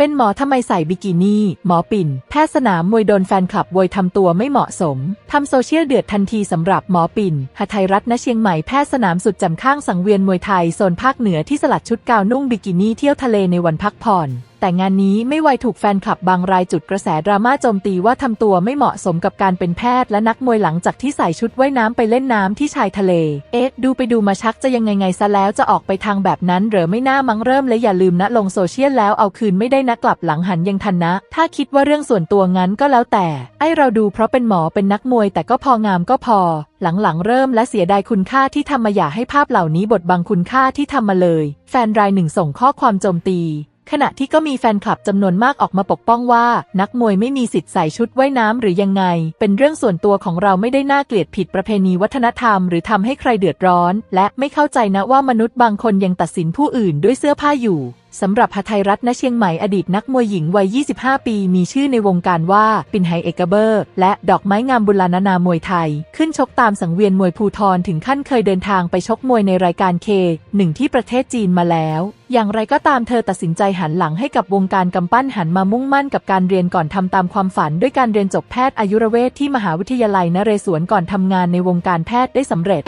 เป็นหมอทำไมใส่บิกินี่ หมอปิ่น แพทย์สนามมวยโดนแฟนคลับโวยทำตัวไม่เหมาะสม ทำโซเชียลเดือดทันทีสำหรับหมอปิ่นหทัยรัตน์ณเชียงใหม่แพทย์สนามสุดจำข้างสังเวียนมวยไทยโซนภาคเหนือที่สลัดชุดกาวนุ่งบิกินี่เที่ยวทะเลในวันพักผ่อน แต่งานนี้ไม่ไวถูกแฟนคลับบางรายจุดกระแสดราม่าโจมตีว่าทำตัวไม่เหมาะสมกับการเป็นแพทย์และนักมวยหลังจากที่ใส่ชุดว่ายน้ำไปเล่นน้ำที่ชายทะเล เอ๊ะ ดูไปดูมาชักจะยังไงไงซะแล้วจะออกไปทางแบบนั้น หรือไม่น่ามั้งเริ่มและอย่าลืมนะลงโซเชียลแล้วเอาคืนไม่ได้นะกลับหลังหันยังทันนะ ถ้าคิดว่าเรื่องส่วนตัวงั้นก็แล้วแต่ ไอเราดูเพราะเป็นหมอเป็นนักมวยแต่ก็พองามก็พอ หลังๆเริ่มและเสียดายคุณค่าที่ทำมาอย่าให้ภาพเหล่านี้บดบังคุณค่าที่ทำมาเลย แฟนรายหนึ่งส่งข้อความโจมตี ขณะที่ก็มีแฟนคลับจำนวนมากออกมาปกป้องว่า นักมวยไม่มีสิทธิ์ใส่ชุดว่ายน้ำหรือยังไง เป็นเรื่องส่วนตัวของเราไม่ได้น่าเกลียดผิดประเพณีวัฒนธรรมหรือทำให้ใครเดือดร้อน และไม่เข้าใจนะว่ามนุษย์บางคนยังตัดสินผู้อื่นด้วยเสื้อผ้าอยู่สำหรับหทัยรัตน์ณเชียงใหม่อดีตนักมวยหญิงวัย 25 ปี มีชื่อในวงการว่า ปินไฮเอกเบอร์ และดอกไม้งามบุรณานามวยไทย ขึ้นชกตามสังเวียนมวยภูทรถึงขั้นเคยเดินทางไปชกมวยในรายการเคหนึ่งที่ประเทศจีนมาแล้ว อย่างไรก็ตามเธอตัดสินใจหันหลังให้กับวงการกำปั้นหันมามุ่งมั่นกับการเรียนก่อนทำตามความฝัน ด้วยการเรียนจบแพทย์อายุรเวชที่มหาวิทยาลัยนเรศวรก่อนทำงานในวงการแพทย์ได้สำเร็จ